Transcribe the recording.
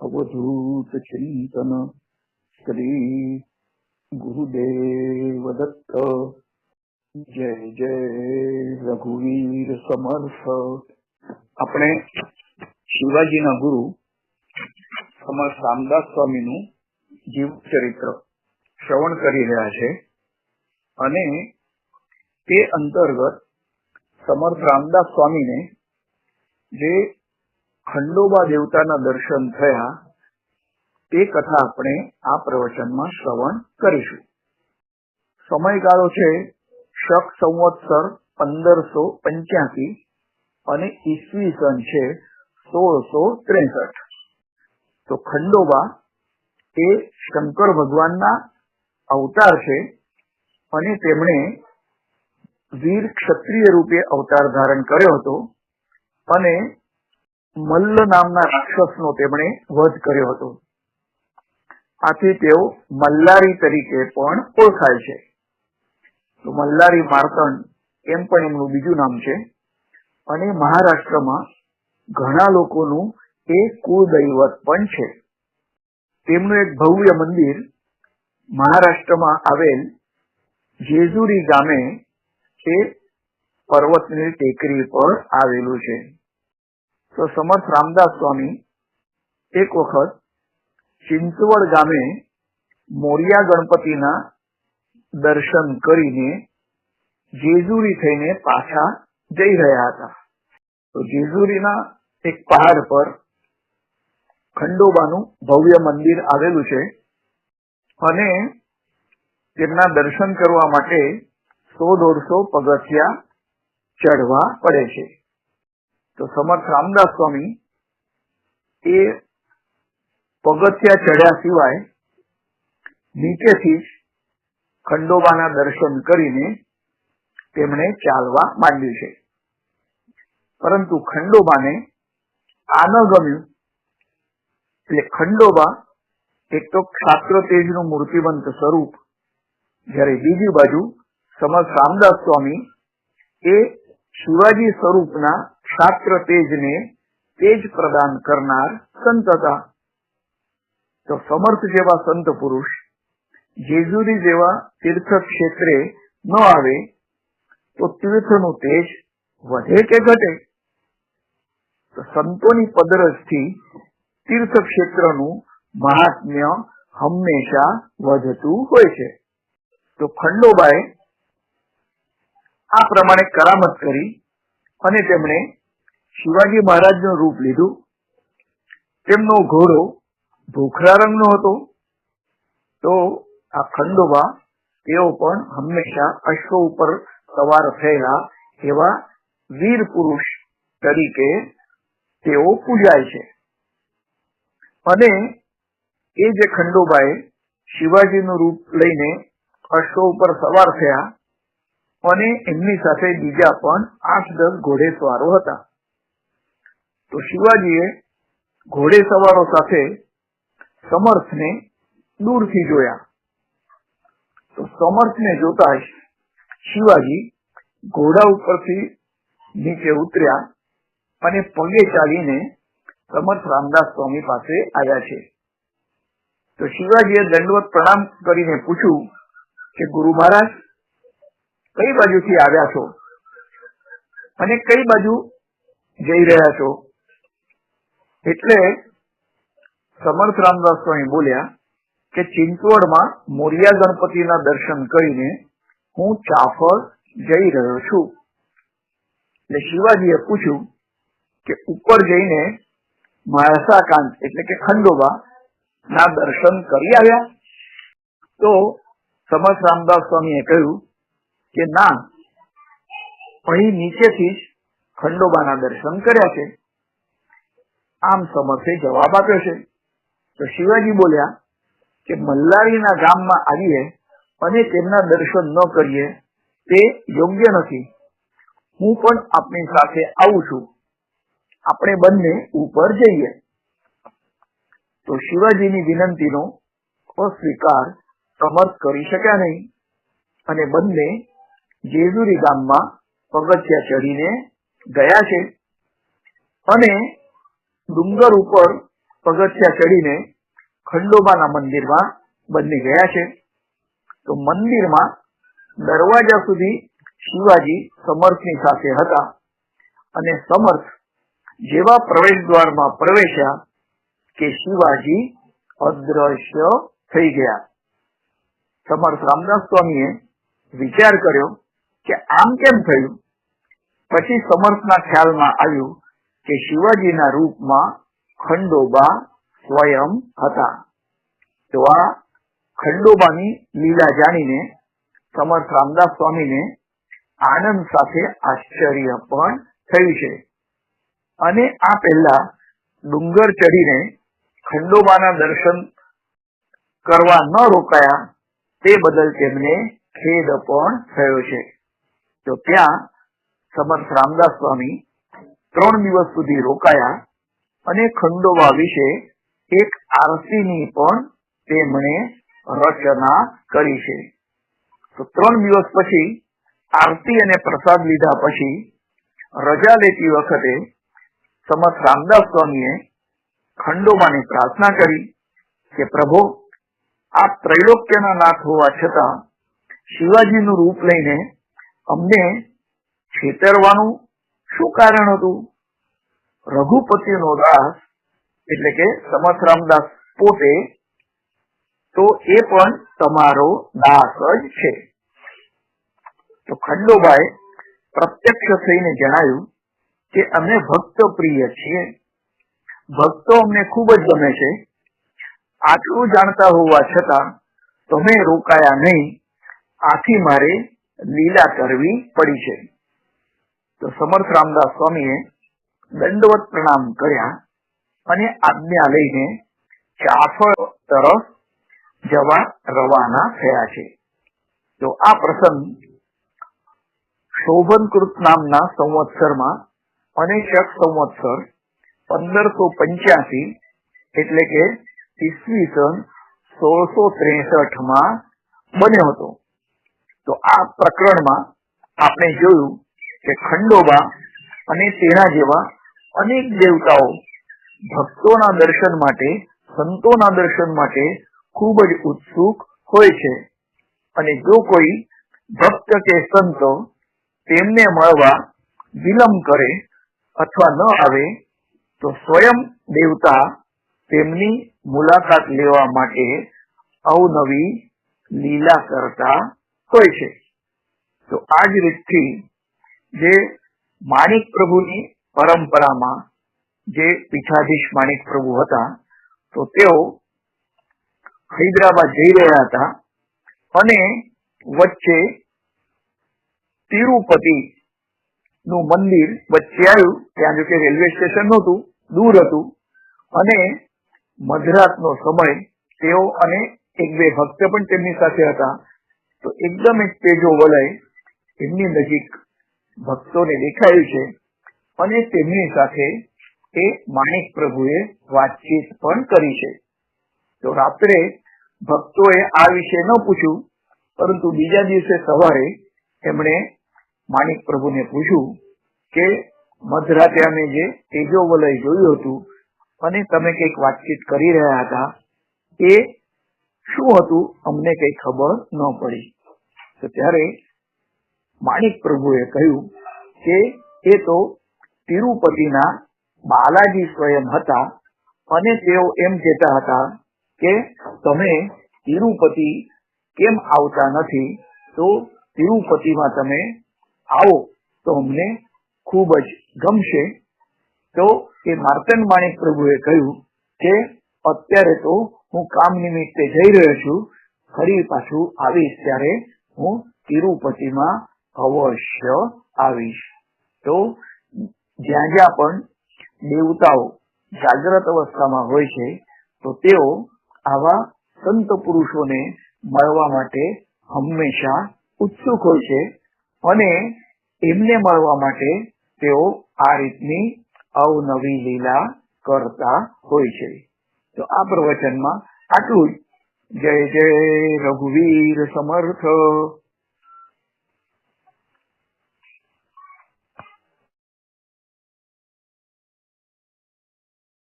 અવધૂત ચિંતન શ્રી ગુરુદેવ દત્ત જય જય રઘુવીર સમર્થ આપણે શિવાજીના ગુરુ સમર્થ રામદાસ સ્વામીનું જીવ ચરિત્ર શ્રવણ કરી રહ્યા છે અને તે અંતર્ગત સમર્થ રામદાસ સ્વામીને જે ખંડોબા દેવતાના દર્શન થયા, તે કથા આપણે આ પ્રવચનમાં શ્રવણ કરીશું. સમયગાળો છે શક સંવત્સર પંદરસો પંચ્યાસી અને ઈસવીસન છે સોળસો ત્રેસઠ. તો ખંડોબા એ શંકર ભગવાનના અવતાર છે અને તેમણે વીર ક્ષત્રિય રૂપે અવતાર ધારણ કર્યો હતો અને મલ્લ નામના રાક્ષસનો તેમણે વધ કર્યો હતો. આથી તેઓ મલ્લારી તરીકે પણ ઓળખાય છે. તો મલ્લારી માર્તંડ એમ પણ એમનું બીજું નામ છે. અને મહારાષ્ટ્રમાં ઘણા લોકોનું એ કુળદૈવત પણ છે. તેમનું એક ભવ્ય મંદિર મહારાષ્ટ્રમાં આવેલ જેજુરી ગામે એ પર્વતની ટેકરી પર આવેલું છે. તો સમર્થ રામદાસ સ્વામી એક વખત ચિંચવડ ગામે મોરિયા ગણપતિના દર્શન કરીને જેજુરી થઈને પાછા જઈ રહ્યા હતા. તો જેજુરીના એક પહાડ પર ખંડોબાનું ભવ્ય મંદિર આવેલું છે અને તેમના દર્શન કરવા માટે સો દોઢસો પગથિયા ચડવા પડે છે. તો સમર્થ રામદાસ સ્વામી એ પગથિયા ચડ્યા સિવાય નીચેથી ખંડોબાના દર્શન કરીને તેમણે ચાલવા માંડ્યું છે. પરંતુ ખંડોબાને આ ન ગમ્યું. એટલે ખંડોબા એક તો ક્ષાત્ર તેજનું મૂર્તિવંત સ્વરૂપ, જ્યારે બીજી બાજુ સમર્થ રામદાસ સ્વામી એ શિવાજી સ્વરૂપના ક્ષાત્ર તેજને તેજ પ્રદાન કરનાર સંત હતા. તો સમર્થ જેવા સંત પુરુષ, જેજુરી જેવા તીર્થ ક્ષેત્રે ન આવે, તો તીર્થનું તેજ વધે કે ઘટે? તો સંતોની પદરસથી તીર્થ ક્ષેત્રનું મહાત્મ્ય હંમેશા વધતું હોય છે. તો ખંડોબાએ આ પ્રમાણે કરામત કરી અને તેમણે શિવાજી મહારાજનું રૂપ લીધું. તેમનો ઘોડો ભૂખરા રંગનો હતો. તો આ ખંડોબા તેઓ પણ હંમેશા અશ્વ ઉપર સવાર થયેલા એવા વીર પુરુષ તરીકે તેઓ પૂજાય છે. અને એ જે ખંડોબાએ શિવાજીનું રૂપ લઈને અશ્વ ઉપર સવાર થયા અને એમની સાથે બીજા પણ આઠ દસ ઘોડેસવારો હતા. તો શિવાજીએ ઘોડેસવારો સાથે સમર્થને દૂરથી જોયા. તો સમર્થને જોતા શિવાજી ઘોડા ઉપરથી નીચે ઉતર્યા અને પગે ચાલીને સમર્થ રામદાસ સ્વામી પાસે આવ્યા છે. તો શિવાજીએ દંડવત પ્રણામ કરીને પૂછ્યું કે, ગુરુ મહારાજ કઈ બાજુથી આવ્યા છો? અને કઈ બાજુ જઈ રહ્યા છો? એટલે સમર્થ રામદાસ સ્વામી બોલ્યા કે ચિંચવડમાં મોરિયા ગણપતિના દર્શન કરીને હું ચાફળ જઈ રહ્યો છું. એટલે શિવાજીએ પૂછ્યું કે ઉપર જઈને મહાસાકાંત એટલે કે ખંડોબા ના દર્શન કરી આવ્યા? તો સમર્થ રામદાસ સ્વામીએ કહ્યું કે ના, અહીં નીચેથી ખંડોબાના દર્શન કર્યા છે. આમ સમર્થે જવાબ આપ્યો છે. તો શિવાજી બોલ્યા કે મલ્લારીના ગામમાં આવીએ અને તેમના દર્શન ન કરીએ તે યોગ્ય નથી. હું પણ આપની સાથે આવું છું. આપણે બંને ઉપર જઈએ. તો શિવાજીની વિનંતીનો અસ્વીકાર સમર્થ કરી શક્યા નહીં અને બંને જેજુરી ગામમાં પગથિયા ચડીને ગયા છે અને ડુંગર ઉપર પગથિયા ચડીને ખંડોબાના મંદિરમાં બની ગયા છે. તો મંદિરમાં દરવાજા સુધી શિવાજી સમર્થની સાથે હતા અને સમર્થ જેવા પ્રવેશ દ્વારમાં પ્રવેશ્યા કે શિવાજી અદ્રશ્ય થઈ ગયા. સમર્થ રામદાસ સ્વામીએ વિચાર કર્યો કે આમ કેમ થયું? પછી સમર્થના ખ્યાલમાં આવ્યું કે શિવાજીના રૂપમાં ખંડોબા સ્વયં હતા. તો આ ખંડોબાની લીલા જાણીને સમર્થ રામદાસ સ્વામીને આનંદ સાથે આશ્ચર્ય પણ થયું છે. અને આ પહેલા ડુંગર ચડીને ખંડોબાના દર્શન કરવા ન રોકાયા તે બદલ તેમને ખેદ પણ થયો છે. તો ત્યાં સમર્થ રામદાસ સ્વામી ત્રણ દિવસ સુધી રોકાયા અને ખંડોબા વિશે એક આરસીની પણ તેમણે રચના કરી છે. તો ત્રણ દિવસ પછી આરતી અને પ્રસાદ લીધા પછી રજા લેતી વખતે સમર્થ રામદાસ સ્વામીએ ખંડોબાની પ્રાર્થના કરી કે પ્રભુ આપ ત્રૈલોક્યના નાથ હોવા છતાં શિવાજીનું રૂપ લઈને અમને છેતરવાનું શું કારણ હતું? રઘુપતિનો દાસ, એટલે કે સમર્થ રામદાસ પોતે, તો એ પણ તમારો દાસ જ છે. તો ખંડોબાએ પ્રત્યક્ષ થઈને જણાવ્યું કે અમે ભક્ત પ્રિય છીએ. ભક્તો અમને ખૂબ જ ગમે છે. આટલું જાણતા હોવા છતાં તમે રોકાયા નહીં. આથી મારે લીલા કરવી પડી છે. તો સમર્થ રામદાસ સ્વામીએ દંડવત પ્રણામ કર્યા અને આજ્ઞા લઈને ચાફળ તરફ જવા રવાના થયા છે. તો આ પ્રસંગ શોભનકૃત નામના સંવત્સરમાં અને શક સંવત્સર પંદરસો પંચ્યાસી એટલે કે ઈસવીસન સોળસો ત્રેસઠમાં બન્યો હતો. તો આ પ્રકરણમાં આપણે જોયું કે ખંડોબા અને તેના જેવા અનેક દેવતાઓ ભક્તોના દર્શન માટે, સંતોના દર્શન માટે ખૂબ જ ઉત્સુક હોય છે. અને જો કોઈ ભક્ત કે સંતો તેમને મળવા વિલંબ કરે અથવા ન આવે, તો સ્વયં દેવતા તેમની મુલાકાત લેવા માટે અવનવી લીલા કરતા હોય છે. તો આ જ રીતથી જે માણિક પ્રભુની પરંપરામાં જે પીઠાધીશ માણિક પ્રભુ હતા તો તેઓ હૈદરાબાદ જઈ રહ્યા હતા અને વચ્ચે તિરુપતિ નું મંદિર વચ્ચે આવ્યું. ત્યાં જો કે રેલવે સ્ટેશન નહોતું દૂર હતું અને મધરાતનો સમય તેઓ અને એક બે ભક્ત પણ તેમની સાથે હતા. તો એકદમ એક તેજો વલય એમની નજીક ભક્તોને દેખાયું છે અને તેમની સાથે એ માણિક પ્રભુએ વાતચીત પણ કરી છે. તો રાત્રે ભક્તોએ આ વિશે ન પૂછ્યું, પરંતુ બીજા દિવસે સવારે એમણે માણિક પ્રભુને પૂછ્યું કે, મધરાતે અમે જે તેજો વલય જોયું હતું અને તમે કંઈક વાતચીત કરી રહ્યા હતા, એ શું હતું? અમને કઈ ખબર ન પડી. તો ત્યારે માણિક પ્રભુએ કહ્યું કે એ તો તિરુપતિના બાલાજી સ્વયં હતા અને તેઓ એમ કહેતા હતા કે તમે તિરુપતિ કેમ આવતા નથી? તો તિરુપતિમાં તમે આવો, તો અમને ખૂબ જ ગમશે. તો એ માર્તંડ માણિક પ્રભુએ કહ્યું કે અત્યારે તો હું કામ નિમિત્તે જઈ રહ્યો છું. ફરી પાછું આવીશ ત્યારે હું તિરુપતિમાં અવશ્ય આવીશ. તો જ્યાં જ્યાં પણ દેવતાઓ જાગ્રત અવસ્થામાં હોય છે, તો તેઓ આવા સંત પુરુષોને મળવા માટે હંમેશા ઉત્સુક હોય છે અને એમને મળવા માટે તેઓ આ રીતની અવનવી લીલા કરતા હોય છે. તો આ પ્રવચનમાં આટલું જય જય રઘુવીર સમર્થ.